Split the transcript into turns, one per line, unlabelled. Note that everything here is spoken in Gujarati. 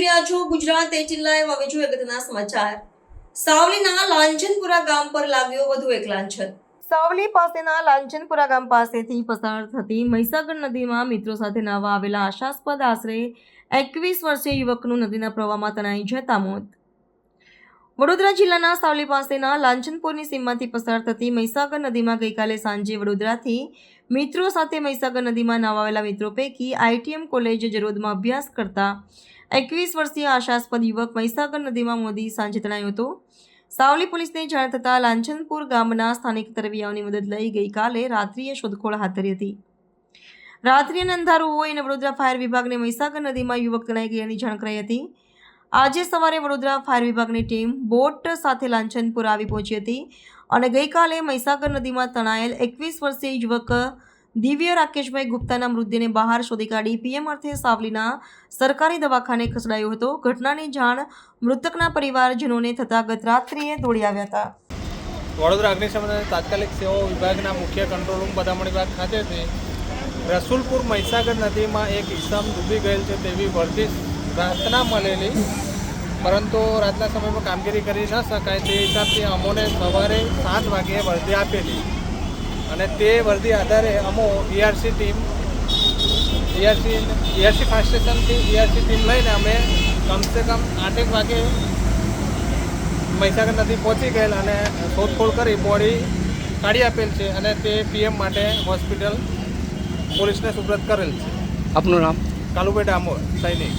રહ્યા છો ગુજરાત એ લાઈવ. હવે બીજું અગત્યના સમાચાર. સાવલીના લાંચનપુરા ગામ પર લાગ્યો વધુ એક લાંછન. સાવલી પાસેના લાંચનપુરા ગામ પાસેથી પસાર થતી મહીસાગર નદીમાં મિત્રો સાથે નાહવા આવેલા આશાસ્પદ આશરે એકવીસ વર્ષીય યુવકનું નદીના પ્રવાહમાં તણાઈ જતા મોત. વડોદરા જિલ્લાના સાવલી પાસેના લાંચનપુરની સીમમાંથી પસાર થતી મહીસાગર નદીમાં ગઈકાલે સાંજે વડોદરાથી મિત્રો સાથે મહીસાગર નદીમાં નાહવા આવેલા મિત્રો પૈકી આઈટીએમ કોલેજ જરોદમાં અભ્યાસ કરતા એકવીસ વર્ષીય આશાસ્પદ યુવક મહીસાગર નદીમાં મોદી સાંજે તણાયો હતો. સાવલી પોલીસને જાણ થતાં લાંછનપુર ગામના સ્થાનિક તરવિયાઓની મદદ લઈ ગઈકાલે રાત્રિએ શોધખોળ હાથ ધરી હતી. રાત્રિ અને અંધારું હોય અને વડોદરા ફાયર વિભાગને મહીસાગર નદીમાં યુવક તણાઈ ગયાની જાણ કરાઈ હતી. આજે સવારે વડોદરા ફાયર વિભાગની ટીમ બોટ સાથે લાંછનપુર આવી પહોંચી હતી અને ગઈકાલે મહીસાગર નદીમાં તણાયેલ એકવીસ વર્ષીય યુવક દિવ્ય રાકેશભાઈ ગુપ્તાના મૃતદેહને બહાર શોધી કાઢી પીએમ અર્થે સાવલીના સરકારી દવાખાને ખસેડાયો હતો. ઘટનાની જાણ મૃતકના પરિવારજનોને થતાં ગત રાત્રિએ દોડી આવ્યા હતા.
વડોદરા અગ્નિશમન તાત્કાલિક સેવાઓ વિભાગના મુખ્ય કંટ્રોલ રૂમ બદામણી બાગ ખાતેથી રસુલપુર મહીસાગર નદીમાં એક ઈસમ ડૂબી ગયેલ છે તેવી વર્દિશ રાતના મળેલી પરંતુ રાતના સમયમાં કામગીરી કરી ન શકાય તે હિસાબથી અમોને સવારે સાત વાગ્યે વર્દી આપેલી. અને તે વર્દી આધારે અમો ERC team ERC ERC fire સ્ટેશનથી ઈઆરસી ટીમ લઈને અમે કમસે કમ આઠેક વાગે મહીસાગર નદી પહોંચી ગયેલ અને શોધખોળ કરી બોડી કાઢી આપેલ છે અને તે પીએમ માટે હોસ્પિટલ પોલીસને સુપ્રત કરેલ છે.
આપનું નામ?
કાલુભાઈ ડામોર સૈનિક.